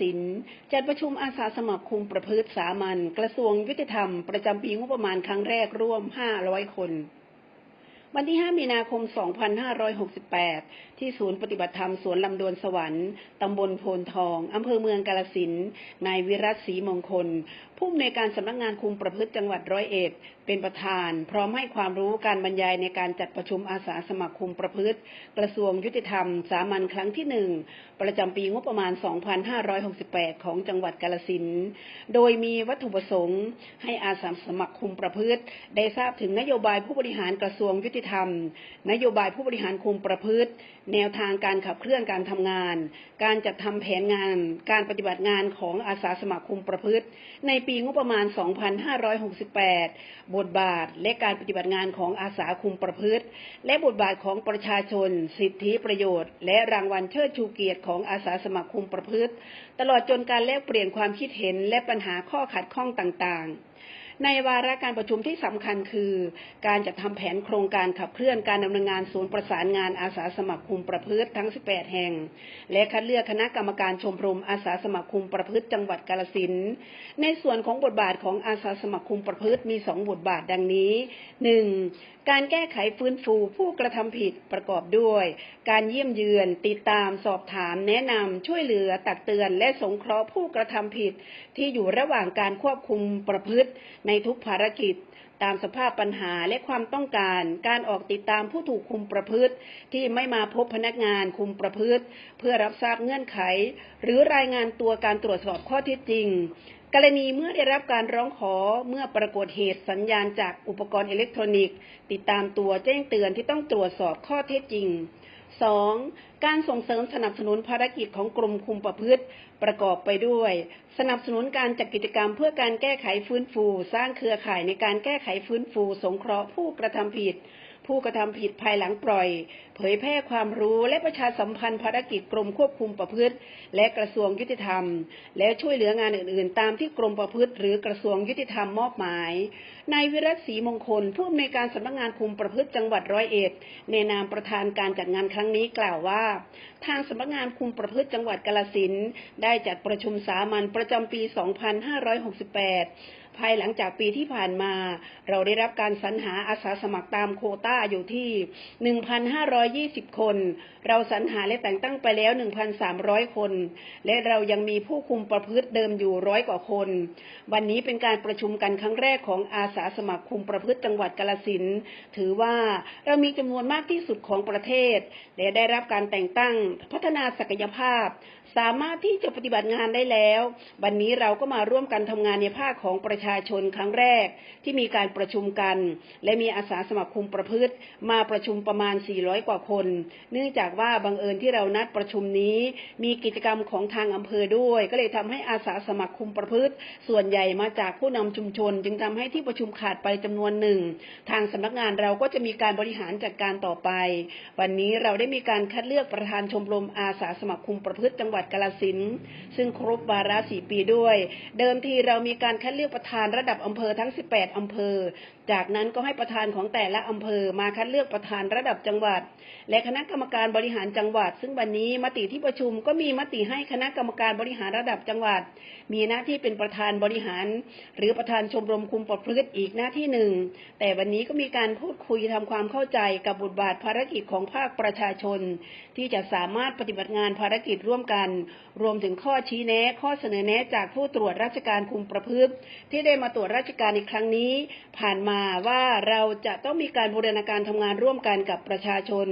สินจัดประชุมอาสาสมัครคุมประพฤติสามัญกระทรวงยุติธรรม ประจำปีงบประมาณครั้งแรกร่วม 500 คน วันที่ 5 มีนาคม 2568 ที่ศูนย์ปฏิบัติธรรมสวนลำดวนสวรรค์ ตำบลโพนทอง อำเภอเมืองกาลสินนายวิรัตศรีมงคล ผู้อำนวยการสำนักงานคุมประพฤติจังหวัดร้อยเอ็ด เป็นประธาน พร้อมให้ความรู้การบรรยายในการจัดประชุมอาสาสมัครคุมประพฤติ กระทรวงยุติธรรม สามัญครั้งที่หนึ่งประจำปีงบประมาณ 2568 ของจังหวัดกาลสินโดยมีวัตถุประสงค์ให้อาสาสมัครคุมประพฤติ ได้ทราบถึงนโยบายผู้บริหารกระทรวงยุติธรรม นโยบายผู้บริหารคุมประพฤติแนวทางการขับเคลื่อนการทำงาน การจัดทำแผนงาน การปฏิบัติงานของอาสาสมัครคุมประพฤติ ในปีงบประมาณ 2568 บทบาทและการปฏิบัติงานของอาสาคุมประพฤติ และบทบาทของประชาชน สิทธิประโยชน์ และรางวัลเชิดชูเกียรติของอาสาสมัครคุมประพฤติ ตลอดจนการแลกเปลี่ยนความคิดเห็นและปัญหาข้อขัดข้องต่างๆ ในวาระการประชุมที่สำคัญคือ การจัดทำแผนโครงการขับเคลื่อนการดำเนินงานศูนย์ประสานงานอาสาสมัครคุมประพฤติทั้ง 18 แห่ง และคัดเลือกคณะกรรมการชมรมอาสาสมัครคุมประพฤติจังหวัดกาลสินในส่วนของบทบาทของอาสาสมัครคุมประพฤติมี 2 บทบาทดังนี้ 1. การแก้ไขฟื้นฟูผู้กระทำผิดประกอบด้วย การเยี่ยมเยือน ติดตามสอบถาม แนะนำช่วยเหลือตักเตือน และสงเคราะห์ผู้กระทำผิด ที่อยู่ระหว่างการควบคุมประพฤติในทุกภารกิจตามสภาพปัญหาและความต้องการ การออกติดตามผู้ถูกคุมประพฤติ ที่ไม่มาพบพนักงานคุมประพฤติ เพื่อรับทราบเงื่อนไข หรือรายงานตัวการตรวจสอบข้อเท็จจริง กรณีเมื่อได้รับการร้องขอเมื่อปรากฏเหตุสัญญาณจากอุปกรณ์อิเล็กทรอนิกส์ ติดตามตัวแจ้งเตือนที่ต้องตรวจสอบข้อเท็จจริง 2. การส่งเสริมสนับสนุนภารกิจของกรมคุมประพฤติ ประกอบไปด้วย สนับสนุนการจัดกิจกรรมเพื่อการแก้ไขฟื้นฟู สร้างเครือข่ายในการแก้ไขฟื้นฟู สงเคราะห์ผู้กระทำผิด ผู้กระทำผิดภายหลังปล่อย เผยแพร่ความรู้และประชาสัมพันธ์ภารกิจกรมควบคุมประพฤติ และกระทรวงยุติธรรม และช่วยเหลืองานอื่นๆ ตามที่กรมประพฤติ หรือกระทรวงยุติธรรมมอบหมายนายวิรัตศรีมงคลผู้อำนวยการสำนักงานคุมประพฤติจังหวัดร้อยเอ็ดในนามประธานการจัดงานครั้งนี้กล่าวว่า ทางสำนักงานคุมประพฤติจังหวัดกาลสินได้จัดประชุมสามัญประจำปี 2568ภายหลังจากปีที่ผ่านมา เราได้รับการสรรหาอาสาสมัครตามโคต้าอยู่ที่ 1,520 คน เราสรรหาและแต่งตั้งไปแล้ว 1,300 คน และเรายังมีผู้คุมประพฤติเดิมอยู่ร้อยกว่าคน วันนี้เป็นการประชุมกันครั้งแรกของอาสาสมัครคุมประพฤติจังหวัดกาลสินถือว่าเรามีจำนวนมากที่สุดของประเทศ และได้รับการแต่งตั้งพัฒนาศักยภาพ สามารถที่จะปฏิบัติงานได้แล้ว วันนี้เราก็มาร่วมกันทำงานในภาคของประชาชนครั้งแรกที่มีการประชุมกัน และมีอาสาสมัครคุมประพฤติ มาประชุมประมาณ 400 กว่าคน เนื่องจากว่าบังเอิญที่เรานัดประชุมนี้ มีกิจกรรมของทางอำเภอด้วย ก็เลยทำให้อาสาสมัครคุมประพฤติ ส่วนใหญ่มาจากผู้นำชุมชน จึงทำให้ที่ประชุมขาดไปจำนวนหนึ่ง ทางสำนักงานเราก็จะมีการบริหารจัดการต่อไป วันนี้เราได้มีการคัดเลือกประธานชมรมอาสาสมัครคุมประพฤติจังหวัดกาลสินซึ่งครบวาระสี่ปีด้วย เดิมทีเรามีการคัดเลือกประธานระดับอำเภอทั้ง 18 อำเภอ จากนั้นก็ให้ประธานของแต่ละอำเภอมาคัดเลือกประธานระดับจังหวัด และคณะกรรมการบริหารจังหวัด ซึ่งวันนี้มติที่ประชุมก็มีมติให้คณะกรรมการบริหารระดับจังหวัด มีหน้าที่เป็นประธานบริหาร หรือประธานชมรมคุมประพฤติอีกหน้าที่หนึ่ง แต่วันนี้ก็มีการพูดคุยทำความเข้าใจกับบทบาทภารกิจของภาคประชาชน ที่จะสามารถปฏิบัติงานภารกิจร่วมกัน รวมถึงข้อชี้แนะ ข้อเสนอแนะจากผู้ตรวจราชการคุมประพฤติที่ที่ได้มาตรวจราชการในครั้งนี้ ผ่านมาว่าเราจะต้องมีการบูรณาการทำงานร่วมกันกับประชาชน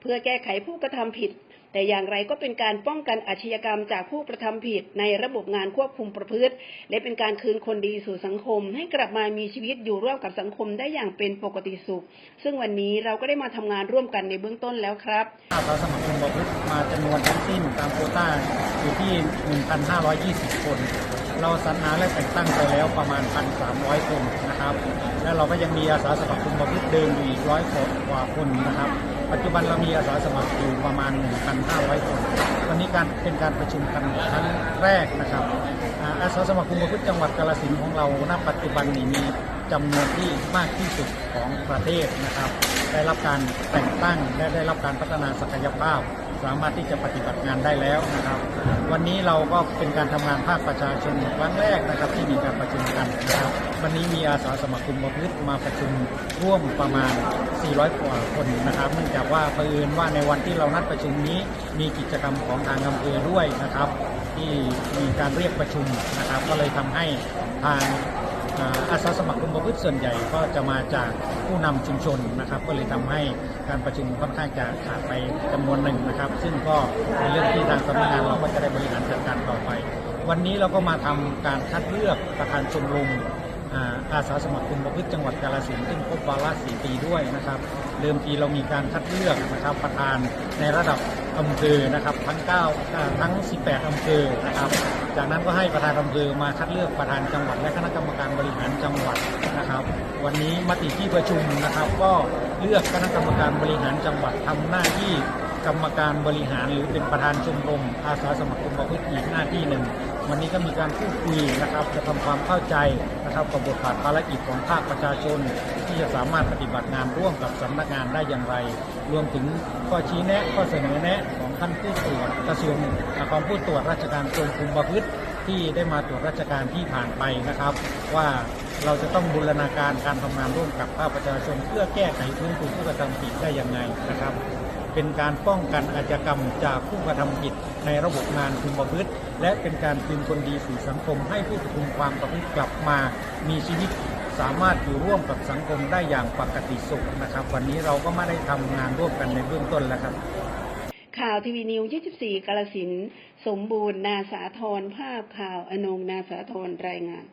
เพื่อแก้ไขผู้กระทำผิด แต่อย่างไรก็เป็นการป้องกันอาชญากรรมจากผู้กระทำผิดในระบบงานควบคุมประพฤติ และเป็นการคืนคนดีสู่สังคม ให้กลับมามีชีวิตอยู่ร่วมกับสังคมได้อย่างเป็นปกติสุข ซึ่งวันนี้เราก็ได้มาทำงานร่วมกันในเบื้องต้นแล้วครับอาสาสมัครคุมประพฤติมาจำนวนทั้งสิ้นตามโควต้าอยู่ที่ 1,520 คน เราสรรหาและแต่งตั้งไปแล้วประมาณ 1,300 คนนะครับ และเราก็ยังมีอาสาสมัครคุมประพฤติเดิมอยู่อีกร้อยกว่าคนนะครับ ปัจจุบันเรามีอาสาสมัครอยู่ประมาณ 1,500 คน วันนี้การเป็นการประชุมกันครั้งแรกนะครับอาสาสมัครคุมประพฤติจังหวัดกาลสินของเราณปัจจุบันนี้มีจำนวนที่มากที่สุดของประเทศนะครับ ได้รับการแต่งตั้งและได้รับการพัฒนาศักยภาพ สามารถที่จะปฏิบัติงานได้แล้วนะครับ วันนี้เราก็เป็นการทำงานภาคประชาชนครั้งแรกนะครับที่มีการประชุมกันนะครับ วันนี้มีอาสาสมัครกลุ่มประพฤติมาประชุมร่วมประมาณ 400 กว่าคนนะครับ เนื่องจากว่าเผอิญว่าในวันที่เรานัดประชุมนี้มีกิจกรรมของทางอำเภอด้วยนะครับ ที่มีการเรียกประชุมนะครับ ก็เลยทำให้ทาง อาสาสมัครกลุ่มประพฤติส่วนใหญ่ก็จะมาจากผู้นำชุมชนนะครับ ก็เลยทำให้การประชุมค่อนข้างจะขาดไปจำนวนหนึ่งนะครับ ซึ่งก็เป็นเรื่องที่ทางสำนักงานเราก็จะได้บริหารจัดการต่อไป วันนี้เราก็มาทำการคัดเลือกประธานชมรม อาสาสมัครกลุ่มประพฤติจังหวัดกาฬสินธุ์ซึ่งครบวาระสี่ปีด้วยนะครับ เดิมทีเรามีการคัดเลือกนะครับประธานในระดับอำเภอนะครับทั้ง9อ่าทั้ง 18 อำเภอนะครับ จากนั้นก็ให้ประธานอำเภอมาคัดเลือกประธานจังหวัดและคณะกรรมการบริหารจังหวัดนะครับ วันนี้มติที่ประชุมนะครับ ก็เลือกคณะกรรมการบริหารจังหวัดทำหน้าที่กรรมการบริหารหรือเป็นประธานชมรมอาสาสมัครกลุ่มประพฤติอีกหน้าที่หนึ่ง วันนี้ก็มีการพูดคุยนะครับ จะทำความเข้าใจนะครับกับบทบาทภารกิจของภาคประชาชน ที่จะสามารถปฏิบัติงานร่วมกับสำนักงานได้อย่างไร รวมถึงข้อชี้แนะข้อเสนอแนะของท่านผู้ตรวจกระทรวงของผู้ตรวจราชการกรมคุมประพฤติที่ได้มาตรวจราชการที่ผ่านไปนะครับ ว่าเราจะต้องบูรณาการการทำงานร่วมกับภาคประชาชน เพื่อแก้ไขพื้นฟูผู้กระทำผิดได้อย่างไงนะครับ เป็นการป้องกันอาชญากรรมจากผู้กระทำผิดในระบบงานคุมประพฤติ และเป็นการคืนคนดีสู่สังคม ให้ผู้ถูกคุมความประพฤติกลับมา มีชีวิตสามารถอยู่ร่วมกับสังคมได้อย่างปกติสุขนะครับ วันนี้เราก็ไม่ได้ทำงานร่วมกันในเบื้องต้นแล้วครับ ข่าวทีวีนิว 24 กาลสิน สมบูรณ์นาสาธรภาพข่าวอนงนาสาธรรายงาน